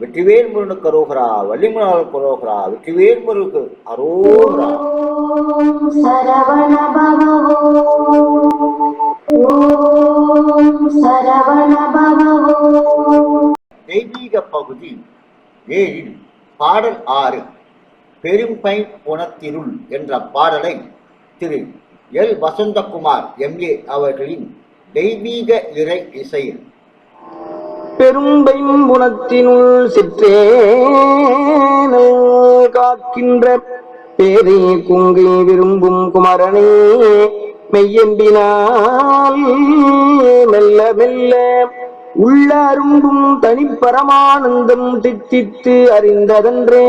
வெற்றிவேல் முருகனுக்கு அரோகரா வள்ளிமுருகனுக்கு கரோகரா வெற்றிவேல் முருகு அரோகரா. சரவண சரவண தெய்வீக பகுதி ஏழில் பாடல் ஆறு பெரும்பை புனத்திருள் என்ற பாடலை திரு எல். வசந்தகுமார் எம்ஏ அவர்களின் தெய்வீக இறை இசையில் பெரும்பைம்புணத்தினுள் சிற்றேனல் காக்கின்ற பேரை குங்கை விரும்பும் குமரனே மெய்யம்பினால் மெல்ல மெல்ல உள்ள அரும்பும் தனிப்பரமானந்தம் தித்தித்து அறிந்ததன்றே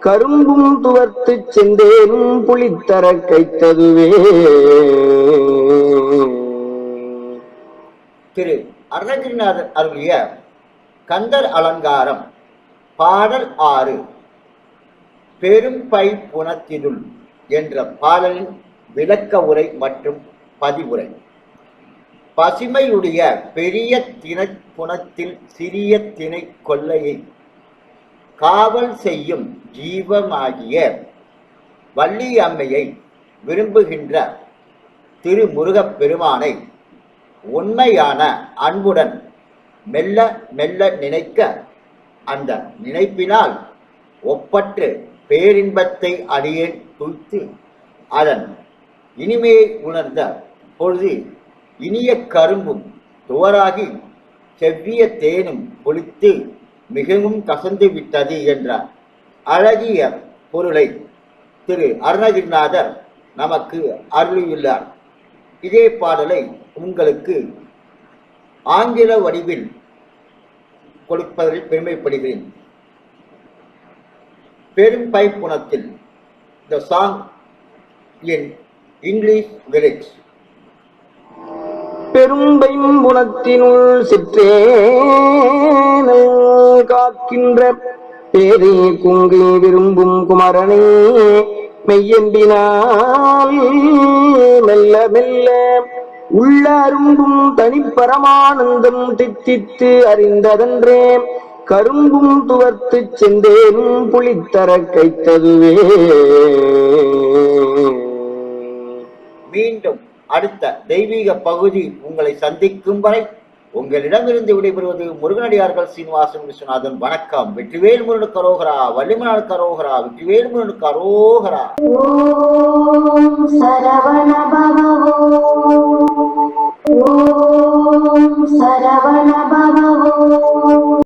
கரும்பும் துவர்த்துச் செந்தேனும் புளித்தர கைத்ததுவே. திரு அருணகிரிநாதர் அருளிய கந்தர் அலங்காரம் பாடல் ஆறு பெரும்பை புனத்தினுள் என்ற பாடலின் விளக்க உரை மற்றும் பதிவுரை. பசுமையுடைய பெரிய திணை புனத்தில் சிறிய திணை கொள்ளையை காவல் செய்யும் ஜீவமாகிய வள்ளியம்மையை விரும்புகின்ற திருமுருகப் பெருமானை உண்மையான அன்புடன் மெல்ல மெல்ல நினைக்க அந்த நினைப்பினால் ஒப்பற்று பேரின்பத்தை அடியேன் துய்த்து அதன் இனிமையை உணர்ந்த பொழுது இனிய கரும்பும் துவராகி செவ்விய தேனும் பொழித்து மிகவும் கசந்து விட்டது என்ற அழகிய பொருளை திரு அருணகிரிநாதர் நமக்கு அருளியுள்ளார். இதே பாடலை உங்களுக்கு ஆங்கில வடிவில் கொடுப்பதில் பெருமைப்படுகிறேன். பெரும் பைப்புணத்தில் the song in English lyrics பெரும்பைம்புணத்தினுள் சிற்றேனல் காக்கின்ற பேரே குங்கை விரும்பும் குமரனே மெய்யம்பினால் மெல்ல மெல்ல உள்ள அரும்பும் தனிப்பரமானந்தம் தித்தித்து அறிந்ததன்றே கரும்பும் துவர்த்து செந்தேனும் புளித்தர கைத்ததுவே. மீண்டும் அடுத்த தெய்வீக பகுதி உங்களை சந்திக்கும் வரை உங்களிடமிருந்து விடைபெறுவது முருகனடியார்கள் சீனிவாசன் விஸ்வநாதன். வணக்கம். வெற்றிவேல் முருகனுக்கு கரோகரா வள்ளிமனாளுக்கு கரோகரா வெற்றிவேல் முருகனுக்கு கரோகரா. ஓம் சரவண